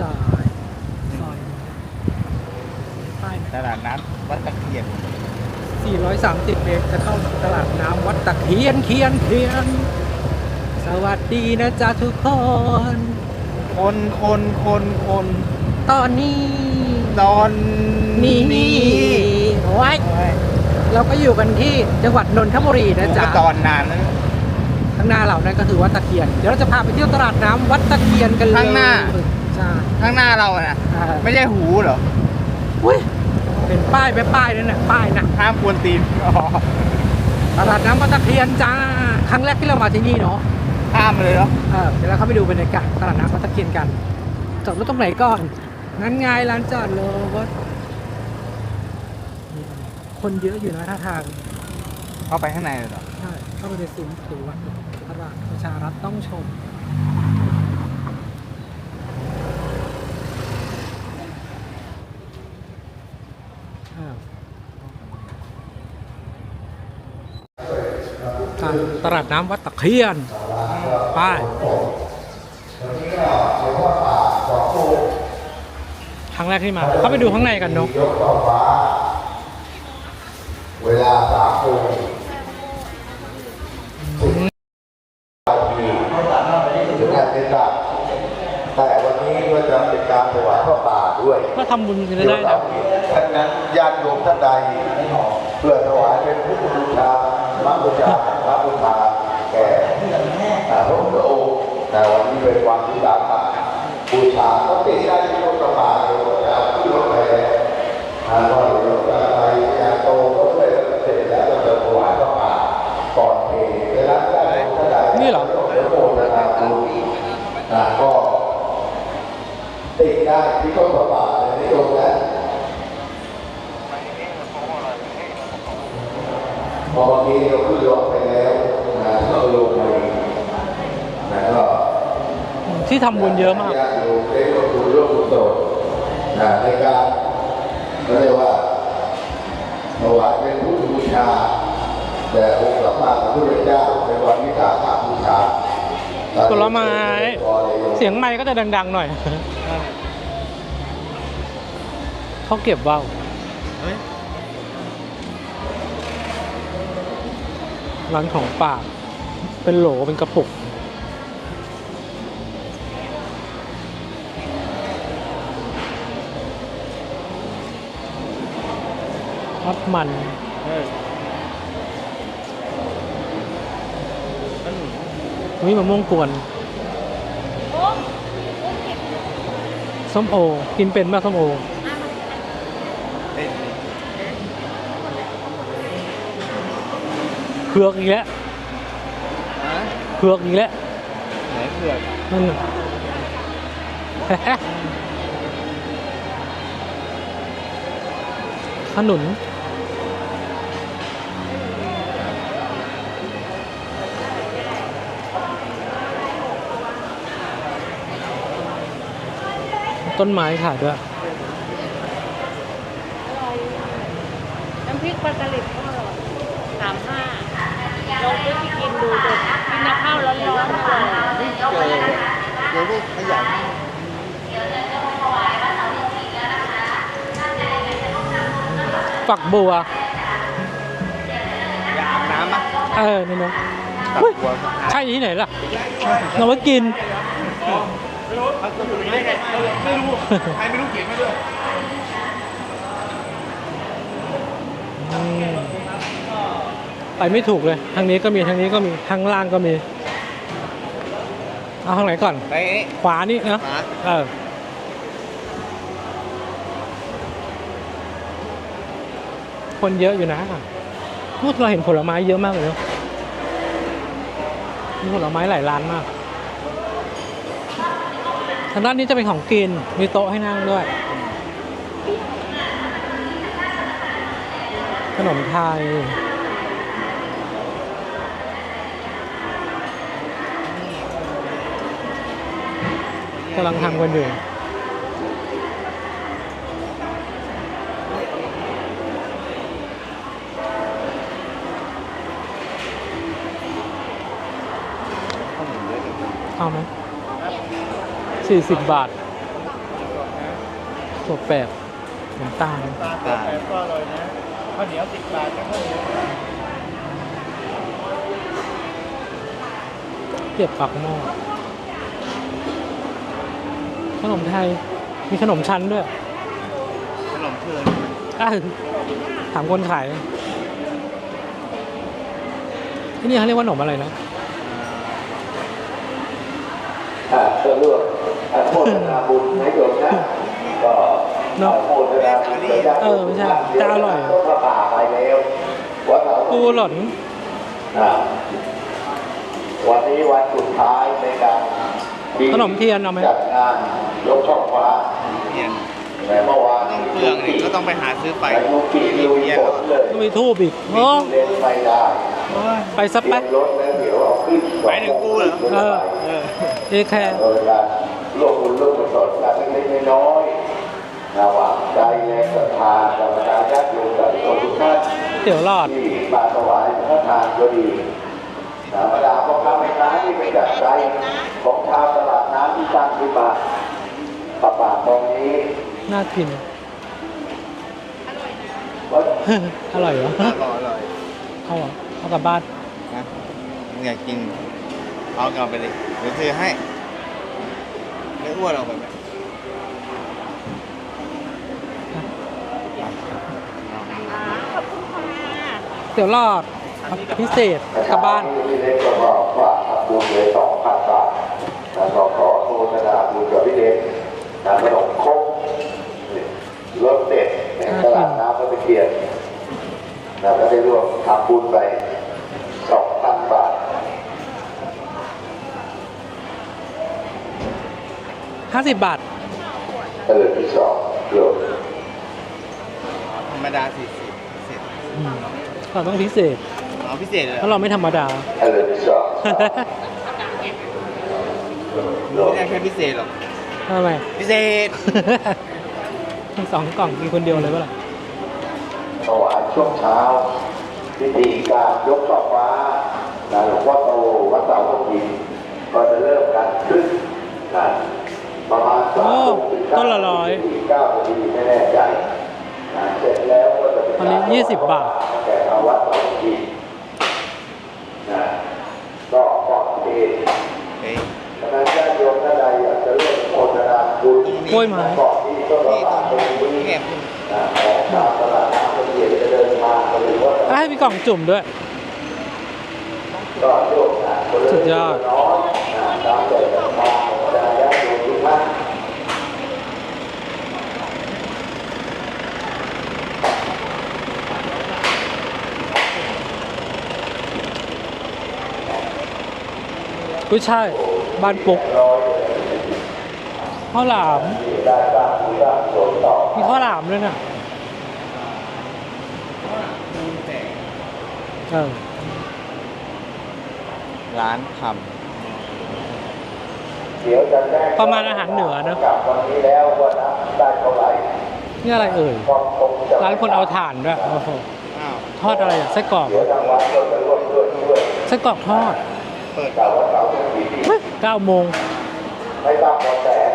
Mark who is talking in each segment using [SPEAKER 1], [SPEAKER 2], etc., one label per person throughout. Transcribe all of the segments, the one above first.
[SPEAKER 1] ซ้ายซอยป้าย
[SPEAKER 2] ตลาดน้ำวัดตะเคียน
[SPEAKER 1] 430เมตรจะเข้าตลาดน้ำวัดตะเคียนเคียนเคียน สวัสดีนะจ๊ะทุกคน
[SPEAKER 2] คนคนคนคน
[SPEAKER 1] ตอนนี้
[SPEAKER 2] ตอน
[SPEAKER 1] นี่
[SPEAKER 2] นี้
[SPEAKER 1] ไว้เราก็อยู่กันที่จังหวัดนนทบุรีนะ
[SPEAKER 2] ก็
[SPEAKER 1] จ๊ะ
[SPEAKER 2] ตอนนานแล้ว
[SPEAKER 1] ข้างหน้าเรานั่นก็คือวัดตะเคียน เดี๋ยวเราจะพาไปเที่ยวตลาดน้ำวัดตะเคียนกันเลย
[SPEAKER 2] ข้างหน้า
[SPEAKER 1] ใช่
[SPEAKER 2] ข้างหน้าเราอะนะ
[SPEAKER 1] อ่า
[SPEAKER 2] ไม่ใช่หูเหรอ
[SPEAKER 1] อุ้ยเป็นป้ายไปป้ายนั่นน่ะป้ายน่ะ
[SPEAKER 2] ห้ามกวนตีนอ๋อ
[SPEAKER 1] ตลาดน้ำวัดตะเคียนจ้า ครั้งแรกที่เรามาที่นี่เนาะ
[SPEAKER 2] ห้ามเลยเหรอ
[SPEAKER 1] เออเดี๋ยวเราเข้าไปดูบรรยากาศตลาดน้ำวัดตะเคียนกันจอดรถตรงไหนก่อนนั่นไงร้านจอดรถคนเยอะอยู่นะท่าทาง
[SPEAKER 2] เข้าไปข้างในเลยเหรอ
[SPEAKER 1] ใช่ เข้าไปในซุ้มถือว่าตลาดประชารัฐต้องชมอ้าวการ ตลาดน้ำวัดตะเคียนป้ายครั้งแรกที่มา เข้าไปดูข้างในกันเนาะ
[SPEAKER 3] ยกต่อฟ้าเวลาสามโมงถึงงานเทศกาลแต่วันนี้ก็จะเป็นการถวายพระป่าด้วย
[SPEAKER 1] ก็ทำบุญกันได้
[SPEAKER 3] เดี๋ยว
[SPEAKER 1] นะ
[SPEAKER 3] เสาร์นี้ท่านนั้นญาติโยมท่านใดเพื่อถวายเป็นพุทธบูชาพระบูชา พระบูชาแก่พระพุทธองค์แต่วันนี้เป็นวันที่สามบูชาก็ติดได้ที่รถกระบะเลยจะเอาขึ้นรถไปแล้วทางว่าเดี๋ยวจะไปยาโตก็ช่วยเสร็จแล้วก็จะถวายพระป่าก่อนเพลเวลาได้เท่าไหร่
[SPEAKER 1] นี่เหรอ
[SPEAKER 3] เดี๋ยวโอนะครับก็ติดได้ที่ต้นพระป่าในนิยมแล้วพอบางทีเราขึ้นรถไปแล้วนะก็ลงไปนะก็
[SPEAKER 1] ที่ทำบุญเยอะมาก
[SPEAKER 3] ญาติโยมได้ร่วมบุญร่วมกุศลนะในการเขาเรียกว่าถวายเป็นพุทธบูชาแต่องค์สัมมาสัมพุทธเจ้าในวันวิสาขบูชา
[SPEAKER 1] ผลไม้เสียงไม้ก็จะดัง ๆ หน่อยเขาเก็บว่าว
[SPEAKER 2] เฮ้ย
[SPEAKER 1] ร้านของฝาก เป็นโหลเป็นกระปุก ทอดมัน
[SPEAKER 2] เออขนุน
[SPEAKER 1] มีมะม่วงกวนส้มโอ กินเป็นมากส้มโอ
[SPEAKER 2] เอ้ย
[SPEAKER 1] เผือกอีกแล้ว
[SPEAKER 2] ฮะ
[SPEAKER 1] เผือกอีกแล้ว
[SPEAKER 2] ไหนเผือก
[SPEAKER 1] นั่นน่ะขนุน ต้นไม้ขายด้วย
[SPEAKER 4] น้ำพริกปลาสลิดก็สามห้าลองซื้อไปกินดูเด็ดกินน้ำข้าวร้อนๆอร่อย
[SPEAKER 2] เจอเดี๋ยวลูกขยัน
[SPEAKER 1] ฝักบัว
[SPEAKER 2] อยากอาบน้ำปะ
[SPEAKER 1] เออนี่เนาะ
[SPEAKER 2] ตัด
[SPEAKER 1] เฮ้ย
[SPEAKER 2] บัว
[SPEAKER 1] ใช่ที่ไหนล่ะเราไว้กิน
[SPEAKER 2] ไม่รู้ใครไม่รู้เขียนมาด้วย
[SPEAKER 1] อืมไปไม่ถูกเลย ทางนี้ก็มี ทางนี้ก็มี ทางล่างก็มี เอาทางไหนก่อน
[SPEAKER 2] ไปนี่
[SPEAKER 1] ขวานี่เนอะ
[SPEAKER 2] ขวา
[SPEAKER 1] เออคนเยอะอยู่นะพูดเราเห็นผลไม้เยอะมากเลยเนอะมีผลไม้หลายร้านมากทางด้านนี้จะเป็นของกิน มีโต๊ะให้นั่งด้วย ขนมไทย กำลังทำกันอยู่เอาไหม สี่สิบบาทถั่วแปบน้ำตาล
[SPEAKER 2] ปลาแปดก็อร่อยนะข้าวเหนียวสิบบาทนะข้าวเหนียว
[SPEAKER 1] เก็บปักหม้อขนมไทย มีขนมชั้นด้วย
[SPEAKER 2] ขนมเพื่อน
[SPEAKER 1] อ้าวถามคนขายที่นี่เขาเรียกว่าขนมอะไรนะ
[SPEAKER 3] อ่าก็เลือก อ่าบุญให้โยมนะก็
[SPEAKER 1] เนอะเออไม่ใช่จะอร่อย
[SPEAKER 3] ปู
[SPEAKER 1] หล่น
[SPEAKER 3] วันนี้วันสุดท้ายในการ
[SPEAKER 1] ขนมเทียนเอาไหม
[SPEAKER 3] จัดงานยกช่องฟ้า
[SPEAKER 2] เพียน
[SPEAKER 3] แต่เมื่อวาน
[SPEAKER 2] ต้องเปลืองนี่ก็ต้องไปหาซื้อไป
[SPEAKER 3] ไปยุกีลุยฝนเลย
[SPEAKER 1] ต้องมีทูบอีกโอ้
[SPEAKER 3] เนไม่ไป
[SPEAKER 1] สัก
[SPEAKER 3] เตรี
[SPEAKER 1] แป๊บ
[SPEAKER 3] ไปถึ
[SPEAKER 2] งกูเหรอ
[SPEAKER 1] เออ
[SPEAKER 2] เออ
[SPEAKER 1] เอแคร์
[SPEAKER 3] โดยการร่วมบุญร่วมกุศลกันเล็กๆน้อยๆระหว่างใจแรงศรัทธาธรรมดาญาติโยมกับทุกท่าน
[SPEAKER 1] เตี๋ยวหลอด
[SPEAKER 3] ที่มาถวายพระทานก็ดีธรรมดาพ่อค้าแม่ค้าที่เป็นจากใจของชาวตลาดน้ำที่ตั้งขึ้นมาปะปากตรงนี้
[SPEAKER 1] น่ากิน
[SPEAKER 3] วัด
[SPEAKER 1] อร่อยเหรอ
[SPEAKER 2] อร่อยอร่อย
[SPEAKER 1] เอาเหรอเอากลับบ้าน
[SPEAKER 2] นะมึงอยากกินเอากลับไปเลยเดี๋ยวซื้อให้ไม่ อ้วนเอาไปไหม
[SPEAKER 1] เตี๋ยวหลอดพิเศษกลับบ้าน
[SPEAKER 3] ที่เล็กก็บอกว่าทำบุญเลยสองพันบาทแล้วก็ขอโฆษณาบุญกับพี่เล็กนะขนมครกรสเด็ดในตลาดน้ำพระตะเกียบนะก็ได้ร่วมทำบุญไปสองพันบาท
[SPEAKER 1] 50 บาท
[SPEAKER 3] เออที่สองเกือบ
[SPEAKER 2] ธรรมดาสี่สิบเสร็จ
[SPEAKER 1] อืมเราต้องพิเศษ
[SPEAKER 2] เอาพิเศษเลย
[SPEAKER 1] เพราะเราไม่ธรรมดา
[SPEAKER 3] เออที่สอง
[SPEAKER 2] ไม่ได้แค่พิเศษหรอก
[SPEAKER 1] ทำไม
[SPEAKER 2] พิเศษ
[SPEAKER 1] สองกล่องกินคนเดียวเลยปะล่ะ
[SPEAKER 3] ถวายช่วงเช้าพิธีการยกช่อฟ้านะหลวงพ่อโตวัดเสาหล
[SPEAKER 1] ตอ
[SPEAKER 3] นนี้
[SPEAKER 1] 20 บาท
[SPEAKER 3] แก่ทางวัดเสาหลวงพิมนะก็ก่อนเทศ
[SPEAKER 2] เฮ้ย
[SPEAKER 3] คณะญาติโยมท่านใดอยากจ
[SPEAKER 1] กุ้ยช่ายบ้านปุกข้าวหลาม
[SPEAKER 3] ได้สร้างบุญสร้างกุศลต่อ
[SPEAKER 1] มีข้าวหลามด้วยน่ะเออ
[SPEAKER 2] ร้านท
[SPEAKER 3] เดี๋ยวจะแจ้ง
[SPEAKER 1] ประมาณอาหารเหนือเนอะ
[SPEAKER 3] กับวันนี้แล้วว่านะได้เท่าไหร่
[SPEAKER 1] นี่อะไรเอ่ย
[SPEAKER 3] ก็คงจะ
[SPEAKER 1] ร้านคนเอาถ่านด้วยโอ้โหำ
[SPEAKER 2] อ้าว
[SPEAKER 1] ทอดอะไรอะไส้กรอก
[SPEAKER 3] เดี๋ยวทางวัดก็จะร่วมด้วยช่วย
[SPEAKER 1] ไส้กรอกทอด
[SPEAKER 2] เปิด
[SPEAKER 3] กล่าวว่าเสาร์ที่ดี
[SPEAKER 1] เฮ้ยเก้าโมง
[SPEAKER 3] ไม่ต่ำกว่าแสน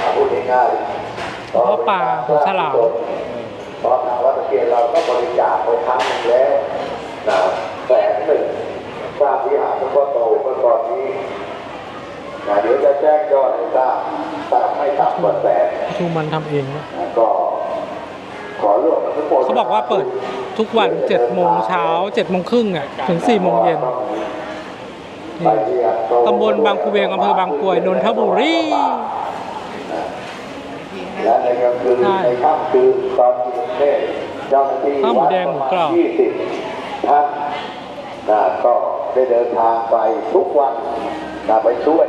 [SPEAKER 3] อะพูดง่ายๆ
[SPEAKER 1] เพราะปลาของฉลาม
[SPEAKER 3] เพราะทางวัดตะเกียบเราก็บริจาคไปครั้งหนึ่งแล้วนะแสนหนึ่งสร้างวิหารหลวงพ่อโตเมื่อก่อนนี้นะเดี๋ยวจะแจ้งยอดให้ทราบตามไม่ต่ำกว่าแสน
[SPEAKER 1] ทูมันทำเองนะ
[SPEAKER 3] นะก็ขอร่วมกับทุกคน
[SPEAKER 1] เขาบอกว่าเปิดทุกวัน7โมงเช้า7โมงครึ่งอะถึง4โมงเย็น
[SPEAKER 3] ไปเรียนโตำ
[SPEAKER 1] บลบางคูเวงอำเภอบางกรวยนนทบุรี
[SPEAKER 3] และในกลางคืน
[SPEAKER 1] ใช่
[SPEAKER 3] ในค่ำคืนตอนกรุงเทพเจ้าหน้าที่
[SPEAKER 1] ข้าวหมูแดงหมูกรอบ
[SPEAKER 3] ยี่สิบท่านนะก็ได้เดินทางไปทุกวันนะไปช่วย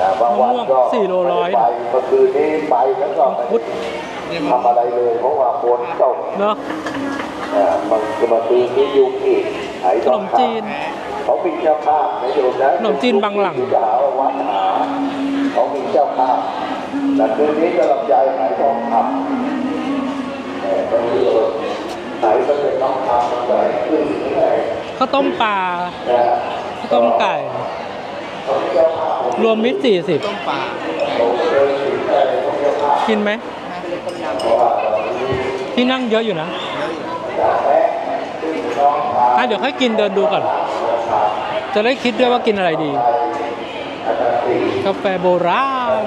[SPEAKER 3] นะบางวันก็
[SPEAKER 1] มะม่วงสี่โลร้อย
[SPEAKER 3] ไม่ได้ไปเมื่อคืนนี้ไปแล้วก็
[SPEAKER 1] มังคุด
[SPEAKER 2] นี่
[SPEAKER 3] ทำอะไรเลยเพราะว่าฝนตก
[SPEAKER 1] เนาะ
[SPEAKER 3] นะบางบางคืนนี้ยุงอีกไห
[SPEAKER 1] ข
[SPEAKER 3] ท
[SPEAKER 1] น
[SPEAKER 3] อง
[SPEAKER 1] ม
[SPEAKER 3] คำ
[SPEAKER 1] จีน
[SPEAKER 3] เขามีเจ้าภาพนะโยมนะ
[SPEAKER 1] ขนมจีนบางหลัง
[SPEAKER 3] ที่จะหาว่าวัดหาเขามีเจ้าภาพแต่คืนนี้ก็ลำใจไหนทองคำแต่ก็ไม่รู้ว่าไหนก็เป็นทองคำมันไหนขึ้นที่ไหน
[SPEAKER 1] ข้าวต้มปลา
[SPEAKER 3] นะ
[SPEAKER 1] ข้าวต้มไก่
[SPEAKER 3] เขามีเจ้าภาพ
[SPEAKER 1] รวมมิตร40
[SPEAKER 2] ต้มปลา
[SPEAKER 3] ผมเดินถึงอะไรพวกนี้
[SPEAKER 1] กินไหมที่นั่งเยอะอยู่นะ
[SPEAKER 2] เยอะอยู่
[SPEAKER 1] อะเดี๋ยวค่อยกินเดินดูก่อน จะได้คิดด้วยว่ากินอะไรดี กาแฟโบราณ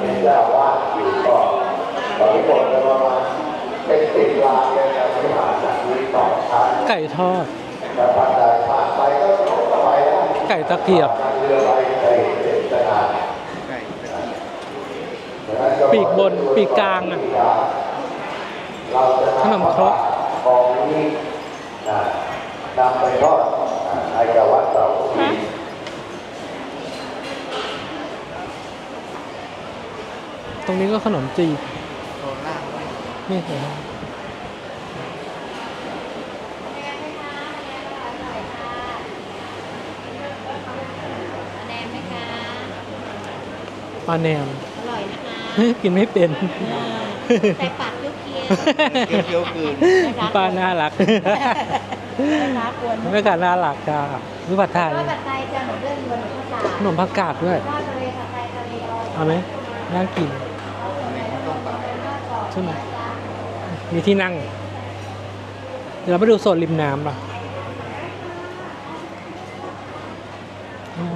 [SPEAKER 1] ไก่ทอด
[SPEAKER 3] ไก่
[SPEAKER 1] ตะเกียบ
[SPEAKER 3] ปี
[SPEAKER 2] กบ
[SPEAKER 1] นปีกกลางขนมครก
[SPEAKER 3] นำไปทอดไอ้กะวัดเสา ร์
[SPEAKER 1] ตรงนี้ก็ขนมจีบ
[SPEAKER 2] โซล่าง
[SPEAKER 1] นี่เห็นไหม
[SPEAKER 4] แนมไหมคะ
[SPEAKER 1] ปลาแหนม
[SPEAKER 4] อร่อยนะคะ
[SPEAKER 1] กินไม่เป็น
[SPEAKER 4] ใส่ปากเคี้ยว
[SPEAKER 2] เคี้ยวๆกลืน
[SPEAKER 1] ปลาน่ารัก
[SPEAKER 4] ๆน่ากวน
[SPEAKER 1] แม่ค้าน่ารักจ้ารู้ผัดไทย
[SPEAKER 4] ก็แบบไทยจะหนูเรื่องบนภาษา
[SPEAKER 1] ขนมผักกาดด้วย
[SPEAKER 4] ทอดทะเลผัดไทยทะเลเอา
[SPEAKER 1] เอาไหมน่ากิน
[SPEAKER 2] อันนี้ต้มปลา
[SPEAKER 1] ใช่ไหมมีที่นั่ง เดี๋ยวเราไปดูโซนริมน้ำป่ะอ๋อ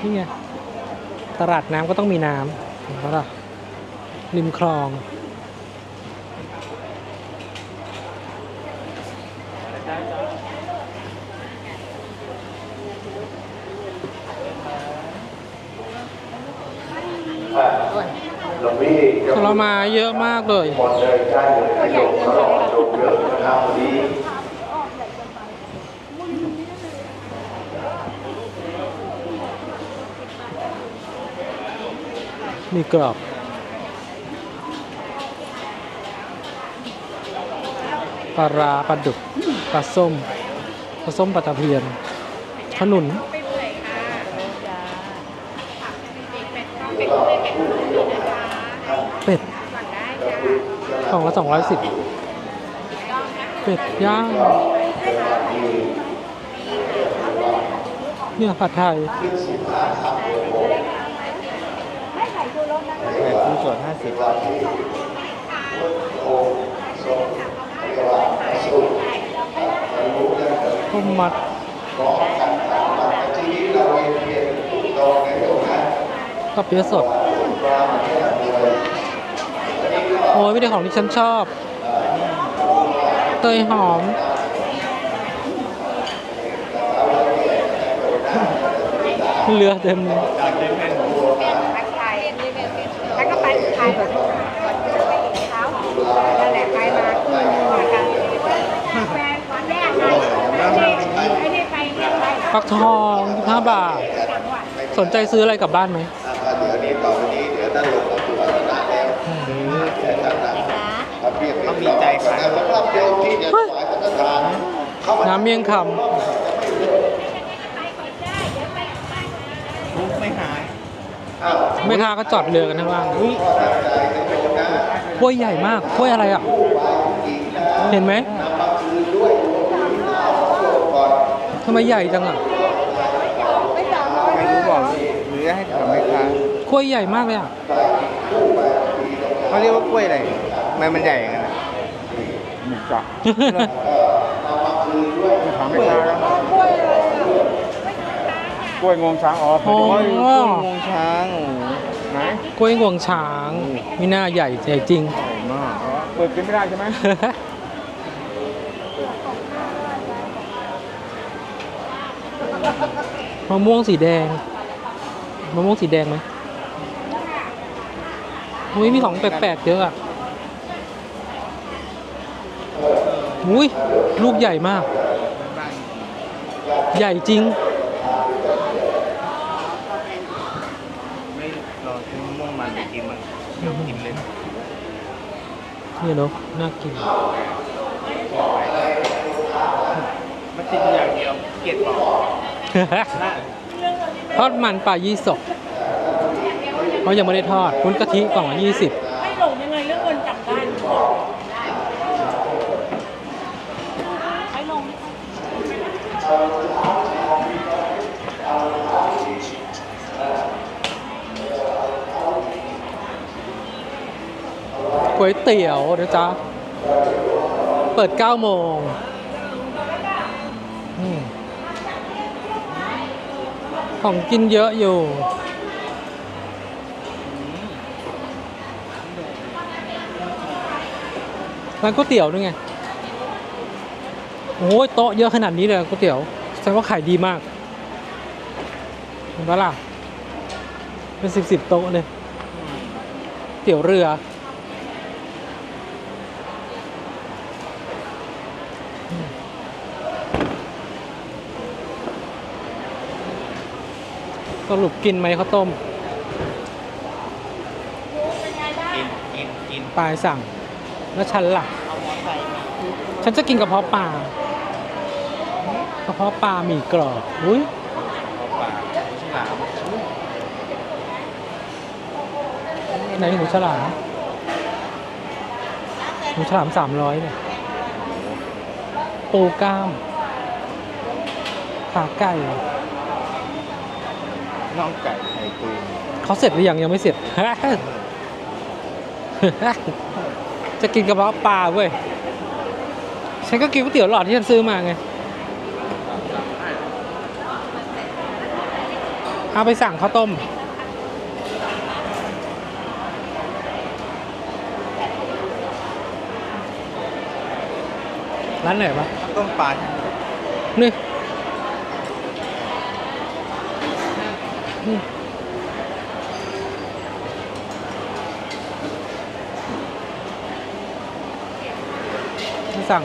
[SPEAKER 1] นี่ไงตลาดน้ำก็ต้องมีน้ำเห็นปะล่ะริมคลอง
[SPEAKER 3] หลวงพี่
[SPEAKER 1] ผ ลไม้เยอะมากเลย
[SPEAKER 3] หมดเลยใช่เลยโยชน์เขาหลอกลงเยอะนะครับวันนี้
[SPEAKER 1] มีกรอบปลาราปลาดุกปลาส้มปลาส้มปลาตะเพียนขนุน เป็ดของละ สองร้อยสิบเป็ดย่างเนี่ยผัดไทย
[SPEAKER 2] ไก่ปูสดห้าสิบ
[SPEAKER 1] ข้าวมัดกระเปี๊ยะสด โอ้ยไม่ได้ของที่ฉันชอบ เตยหอมเหลือเต็มเลย
[SPEAKER 4] แล้วก็ไปขายแบบเช้านั่นแหละไปมาครึ่งนึงเหมือนกันแฟนวันแรกไปไอ้นี่ไปเนี่ยไป
[SPEAKER 1] ฟักทอง25บาท สนใจซื้ออะไรกลับบ้านไหม
[SPEAKER 3] เดี๋ยวนี้ต่อไปนี้เดี๋ยวท่านลงมาสู่ศาสนาแล้วแต่ท่านนะครับ เรียก
[SPEAKER 2] เขามีใจขาย
[SPEAKER 3] แต่สำหรับโยมที่จะถวายสังฆทานเข้ามา
[SPEAKER 1] น้ำเมี่ยงค
[SPEAKER 2] ไม่หาย
[SPEAKER 3] อ้าวำ
[SPEAKER 1] แม่ค้าก็จอดเรือกันทั้งล่าง
[SPEAKER 3] ขอตั้งใจในโยมนะ
[SPEAKER 1] กล้วยใหญ่มากกล้วยอะไรอะ เห็นไหม
[SPEAKER 3] นำมาคืนด้วยก่อน
[SPEAKER 1] ทำไมใหญ่จังอะ
[SPEAKER 2] ไม่รู้บอกหรือให้ถามแม่ค้าก
[SPEAKER 1] ล้วยใหญ่มากเลยอะ
[SPEAKER 2] เขาเรียกว่ากล้วยอะไรทำไมมันใหญ่อย่างนั้ นอะหมูจักถามแม่ค้าแล้วกล้วยงวงช้างอ๋อ
[SPEAKER 1] อ๋อ
[SPEAKER 2] กล้วยงวงช้างไหน
[SPEAKER 1] กล้วยงวงช้างมีหน้าใหญ่ใหญ่จริง
[SPEAKER 2] ใหญ่มากเปิดกินไม่ได้ใช่ไหม
[SPEAKER 1] มะม่วงสีแดงมะม่วงสีแดงไหมอุ้ยมีของแปลกๆเยอะอะ อุ้ยลูกใหญ่มาก ใหญ่จริง
[SPEAKER 2] ไม่รอซื้อมะม่วงมันไปกินมันเดี๋ยวกินเลย
[SPEAKER 1] นี่เนาะน่ากิน
[SPEAKER 2] มันติดอย่างเดียวเกลียดบอก
[SPEAKER 1] ทอดมันปลายี่สกเขายังไม่ได้ทอดพุ้นกะทิกล่องละยี่สิบ
[SPEAKER 4] ไม่หลงยังไงเรื่องเงินจับได้ไม่ลง
[SPEAKER 1] น ก๋ วยเตี๋ยวนะจ๊ะ เปิด 9 โมงของกินเยอะอยู่ ร้านก๋วยเตี๋ยวด้วยไง โอ้ยโต๊ะเยอะขนาดนี้เลยก๋วยเตี๋ยว แสดงว่าขายดีมากเห็นปะล่ะ เป็นสิบสิบโต๊ะเลย เตี๋ยวเรือ สรุปกินไหมข้าวต้ม
[SPEAKER 2] กินกินกิน
[SPEAKER 1] ปลายสั่ง แล้วฉันล่ะ
[SPEAKER 2] เอาหมอใส่มา
[SPEAKER 1] ฉันจะกินกระเพาะปลากระเพาะปลาหมี่กรอบอุ้ย
[SPEAKER 2] เอาปากฉลาม
[SPEAKER 1] ไหนหูฉลามหูฉลามสามร้อยเนี่ยปูกล้ามขาไก่
[SPEAKER 2] น่องไก่ไข่ตูน
[SPEAKER 1] เขาเสร็จหรือยังยังไม่เสร็จ จะกินกระเพาะปลาเว้ย ฉันก็กินก๋วยเตี๋ยวหลอดที่ฉันซื้อมาไง เอาไปสั่งข้าวต้ม ร้านไหนวะ
[SPEAKER 2] ต้มปลาใช่ไหม
[SPEAKER 1] นี่นี่ไม่ สั่ง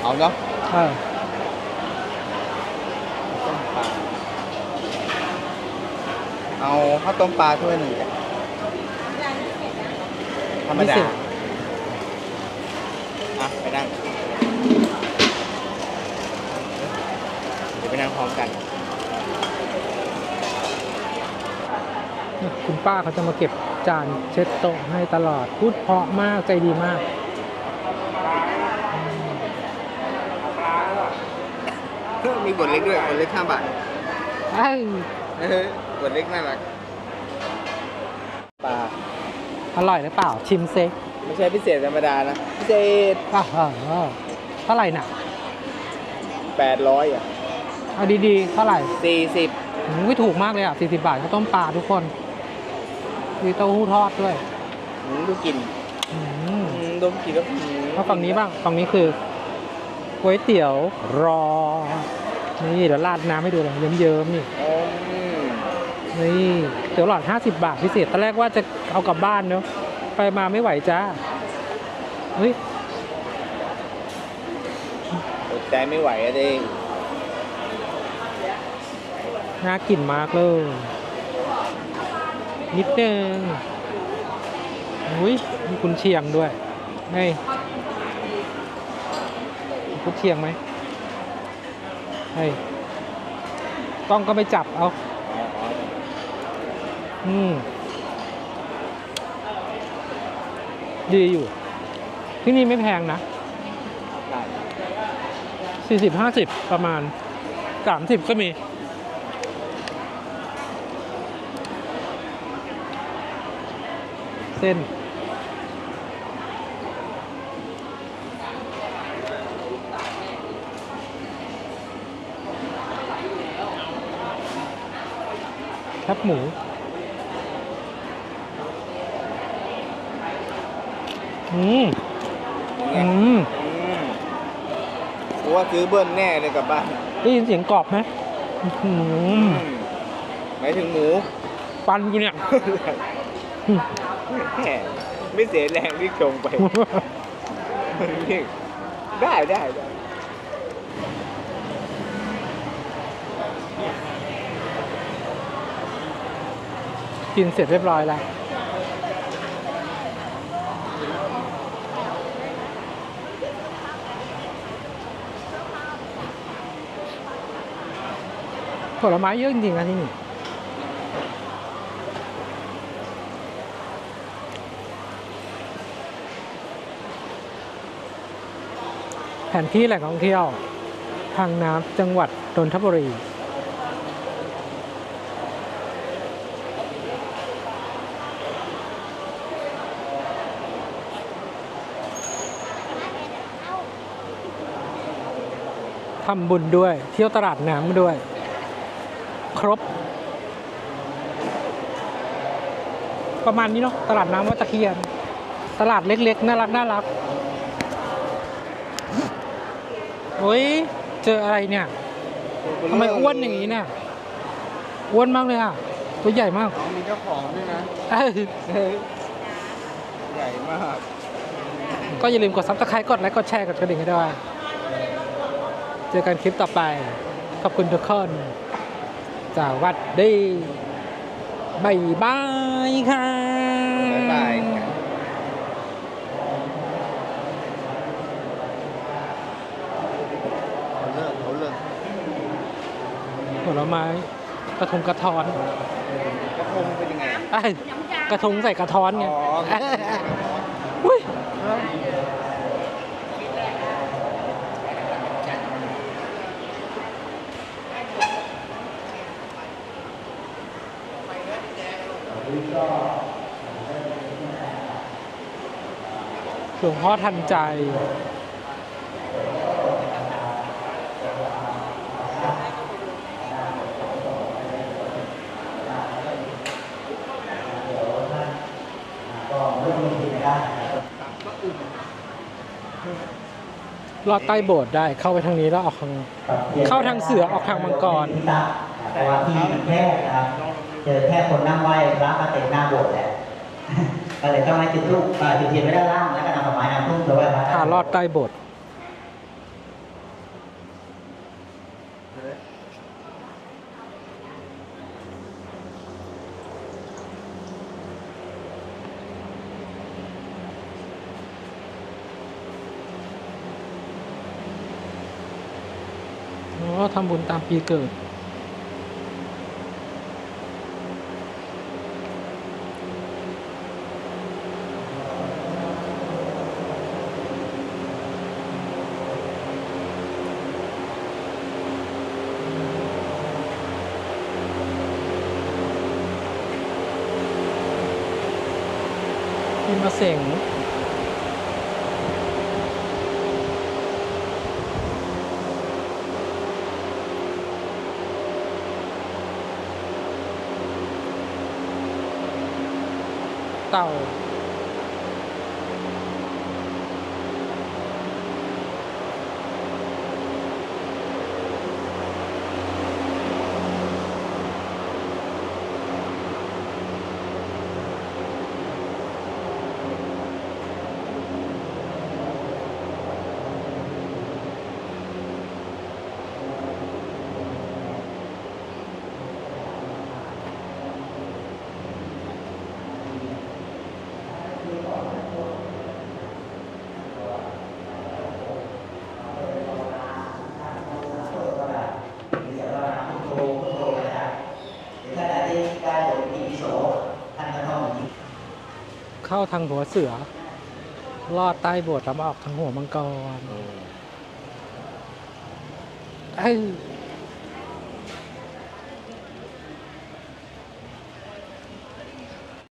[SPEAKER 2] เอาเนาะ
[SPEAKER 1] เออ
[SPEAKER 2] ต้มปลา เอาข้าวต้มปลาถ้วยหนึ่งจ้ะธรรมดาอะไปนั่ง เดี๋ยวไปนั่งพร้อมกัน
[SPEAKER 1] เนี่ย คุณป้าเขาจะมาเก็บจานเช็ดโต๊ะให้ตลอด พูดเพราะมากใจดีมาก
[SPEAKER 2] มีบทเล็กด้วยบทเล็กห้าบาท
[SPEAKER 1] เอ้ย
[SPEAKER 2] เออบทเล็กน่ารักปลา
[SPEAKER 1] อร่อยหรือเปล่าชิมเซ็ก
[SPEAKER 2] ไม่ใช่พิเศษธรรมดานะ พิเศษ
[SPEAKER 1] อะเออเท่าไหร่น่ะ
[SPEAKER 2] แปดร้อยอะ
[SPEAKER 1] เอาดีๆ เท่าไหร่
[SPEAKER 2] สี่สิบ
[SPEAKER 1] ไม่ถูกมากเลยอะ40บาทข้าวต้มปลาทุกคน มีเต้าหู้ทอดด้วย
[SPEAKER 2] ดูกลิน
[SPEAKER 1] อืม
[SPEAKER 2] ดมกลินแล้วอืม
[SPEAKER 1] มาฝั่งนี้บ้างฝั่งนี้คือก๋วยเตี๋ยวรอ นี่เดี๋ยวราดน้ำให้ดูเลยเยิ้มๆนี่
[SPEAKER 2] อืม
[SPEAKER 1] นี่เตี๋ยวหลอด 50 บาทพิเศษตอนแรกว่าจะเอากลับบ้านเนาะไปมาไม่ไหวจ้าเฮ้ย
[SPEAKER 2] อดใจไม่ไหวอะเด้
[SPEAKER 1] น่ากินมากเลย นิดนึงอุ้ยมีกุนเชียงด้วยไงมีกุนเชียงไหมเฮ้ยกล้องก็ไม่จับเอา
[SPEAKER 2] อ๋ออ๋อ
[SPEAKER 1] อืม ดีอยู่ ที่นี่ไม่แพงนะ
[SPEAKER 2] ได้
[SPEAKER 1] สี่สิบห้าสิบประมาณสามสิบก็มี เส้นแคบหมูอืม
[SPEAKER 2] ไง
[SPEAKER 1] อืม
[SPEAKER 2] อืมกูว่าซื้อเบิ้ลแน่เลยกลับบ้าน
[SPEAKER 1] ได้ยินเสียงกรอบไหมอื้อหือ
[SPEAKER 2] อืมหมายถึงหมู
[SPEAKER 1] ปันกูเนี่ย
[SPEAKER 2] แหม ไม่เสียแรงที่ชงไป ได้ได้ได้
[SPEAKER 1] กินเสร็จเรียบร้อยแล้ว ผลไม้เยอะจริงๆนะที่นี่ แผนที่แหล่งท่องเที่ยว ทางน้ำจังหวัดนนทบุรีทำบุญด้วย เที่ยวตลาดน้ำด้วย ครบ ประมาณนี้เนาะตลาดน้ำวัดตะเคียน ตลาดเล็กๆ น่ารักน่ารัก โอ้ย เจออะไรเนี่ยทำไมอ้วนอย่างนี้เนี่ย อ้วนมากเลยอะ ตัวใหญ่มาก
[SPEAKER 2] น้องมีเจ้าของด้วยนะ
[SPEAKER 1] เอ้ย
[SPEAKER 2] ใหญ่มาก
[SPEAKER 1] ก็อย่าลืมกดซับสไครต์กดไลค์กดแชร์กดกระดิ่งให้ด้วย เจอกันคลิปต่อไป ขอบคุณทุกคนสวัสดีบายบายค่ะ
[SPEAKER 2] บ๊ายบายเขาเลิกเขาเลิก
[SPEAKER 1] ผล ไม้กระทงกระท้อน
[SPEAKER 2] กระทงเป็นยังไง
[SPEAKER 1] เอ้ยกระทงใส่กระท้อนไง
[SPEAKER 2] อ๋อ
[SPEAKER 1] อุ้ยหลวงพ่อทันใจ ลอดใต้โบสถ์ได้เข้าไปทางนี้แล้วออกทางเข้าทางเสือออกทางมังกร
[SPEAKER 5] เพราะว่าที่มันแคบนะครับเจอแค่คนนั่งไหว้พระมาเต็มหน้าโบสถ์แหละก็เลยต้องให้จุดธูปเอ่อจุดเทียนไว้ด้านล่างแล้วก็นำดอกไม้นำธูปไปไหว้พระ
[SPEAKER 1] ทาลอดใต้โบสถ์ ทำบุญตามปีเกิดพิมพ์มาเสง เต่า
[SPEAKER 5] ถ้าได้ที่ได้บทอิติปิโสท่านก็ต้องมี
[SPEAKER 1] เข้าทางหัวเสือ ลอดใต้โบสถ์แล้วมาออกทางหัวมังกรเอ้ย